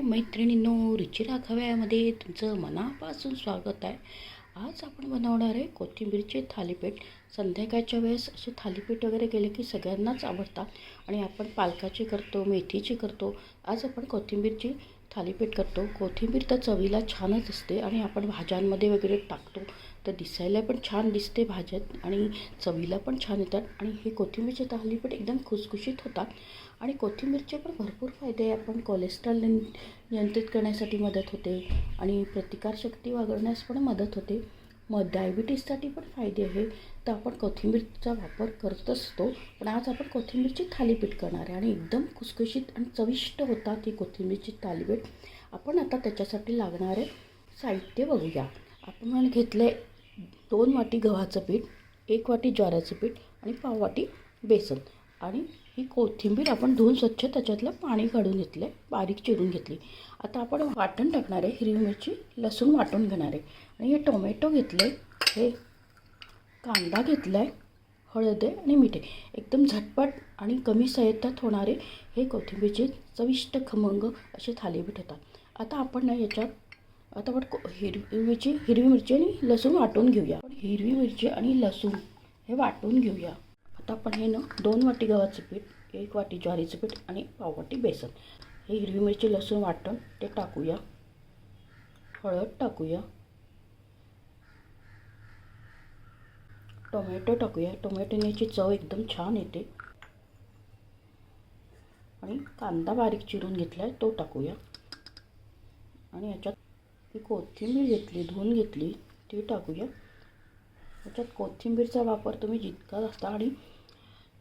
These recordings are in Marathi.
हाय मैत्रिणींनो रुची खव्यामध्ये तुमचं मनापासून स्वागत आहे. आज आपण बनवणार आहे कोथिंबीरचे थालीपीठ. संध्याकाळच्या वेळेस असे थालीपीठ वगैरे केले की सगळ्यांनाच आवडतात आणि आपण पालकाची करतो मेथीची करतो. आज आपण कोथिंबीरची थालीपीठ करतो. कोथिंबीर तर चवीला छानच असते आणि आपण भाज्यांमध्ये वगैरे टाकतो. तर दिसायला पण छान दिसते भाज्यात आणि चवीला पण छान येतात. आणि हे कोथिंबीरचे थालीपीठ एकदम खुसखुशीत होतात. आणि कोथिंबीरचे पण भरपूर फायदे आहे. आपण कोलेस्ट्रॉल नियंत्रित करण्यासाठी मदत होते. आणि प्रतिकारशक्ती वागवण्यास पण मदत होते. मग डायबिटीजसाठी पण फायदे आहे तर आपण कोथिंबीरचा वापर करत असतो. पण आज आपण कोथिंबीरची थालीपीठ करणार आहे. आणि एकदम खुसखुशीत आणि चविष्ट होतात ही कोथिंबीरची थालीपीठ. आपण आता त्याच्यासाठी लागणारे साहित्य बघूया. आपण घेतलं आहे दोन वाटी गव्हाचं पीठ एक वाटी ज्वाराचं पीठ आणि पाव वाटी बेसन. आणि ही कोथिंबीर आपण धुवून स्वच्छ त्याच्यातलं पाणी काढून घेतलं आहे बारीक चिरून घेतली. आता आपण वाटण टाकणार आहे हिरवी मिरची लसूण वाटून घेणार आहे. आणि हे टोमॅटो घेतले हे कांदा घेतला आहे हळद आहे आणि मीठ आहे. एकदम झटपट आणि कमी साहित्यात होणारे हे कोथिंबीरचे चविष्ट खमंग असे थालीपीठ होतात. आता आपण ना याच्यात आता आपण हिरवी मिरची हिरवी मिरची आणि लसूण वाटून घेऊया. हिरवी मिरची आणि लसूण हे वाटून घेऊया. आता आपण हे ना दोन वाटी गव्हाचं पीठ एक वाटी ज्वारीचं पीठ आणि पाव वाटी बेसन. हे हिरवी मिरची लसूण वाटण ते टाकूया. हळद टाकूया. टोमॅटो टाकूया. टोमॅटोने याची चव एकदम छान येते. आणि कांदा बारीक चिरून घेतला आहे तो टाकूया. आणि याच्यात ती कोथिंबीर घेतली धुवून घेतली ती टाकूया. याच्यात कोथिंबीरचा वापर तुम्ही जितका जास्त आणि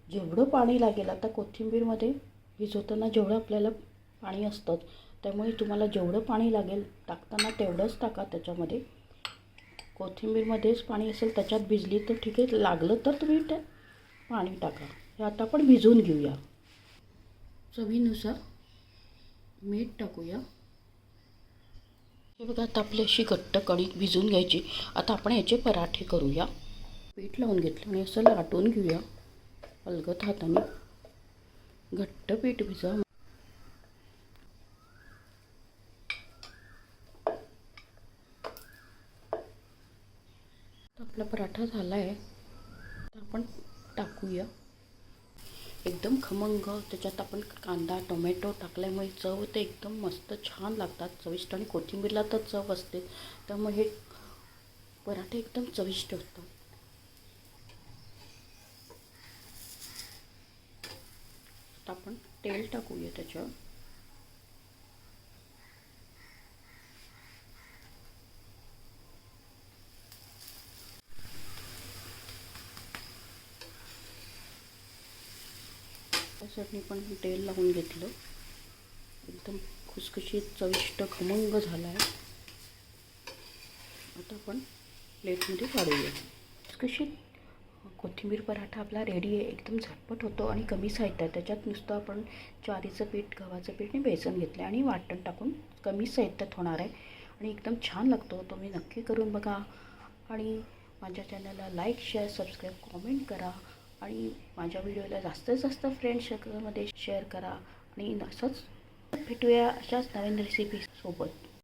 जेवढं पाणी लागेल आता कोथिंबीरमध्ये भिजवताना जेवढं आपल्याला पाणी असतं त्यामुळे तुम्हाला जेवढं पाणी लागेल टाकताना तेवढंच टाका त्याच्यामध्ये. कोथिंबीरमध्येच पाणी असेल त्याच्यात भिजली तर ठीक आहे लागलं तर तुम्ही ते पाणी टाका. हे आता आपण भिजवून घेऊया. चवीनुसार मीठ टाकूया. हे बघा आता आपली अशी घट्ट कणिक भिजून घ्यायची. आता आपण याचे पराठे करूया. पीठ लावून घेतलं आणि असं लाटून घेऊया. अलगत हाताने घट्ट पीठ भिजा आपला पराठा झाला आहे तर आपण टाकूया. एकदम खमंग त्याच्यात आपण कांदा टोमॅटो टाकल्यामुळे चव ते एकदम मस्त छान लागतात. चविष्ट आणि कोथिंबीरला तर चव असते. त्यामुळे हे पराठे एकदम चविष्ट होतात. आता आपण तेल टाकूया त्याच्यावर. त्यासाठी पण तेल लावून घेतलं. एकदम खुसखुशीत चविष्ट खमंग झाला आहे आता आपण प्लेटमध्ये काढूया. खुसखुशीत कोथिंबीर पराठा आपला रेडी आहे एकदम झटपट होतो आणि कमी साहित्य आहे त्याच्यात नुसतं आपण ज्वारीचं पीठ गव्हाचं पीठ आणि बेसन घेतलं आणि वाटण टाकून कमी साहित्यात होणार आहे. आणि एकदम छान लागतो तुम्ही नक्की करून बघा. आणि माझ्या चॅनलला लाईक शेअर सबस्क्राईब कॉमेंट करा. आणि माझ्या व्हिडिओला जास्तीत जास्त फ्रेंड सर्कलमध्ये शेअर करा. आणि असंच भेटूया अशाच नवीन रेसिपीसोबत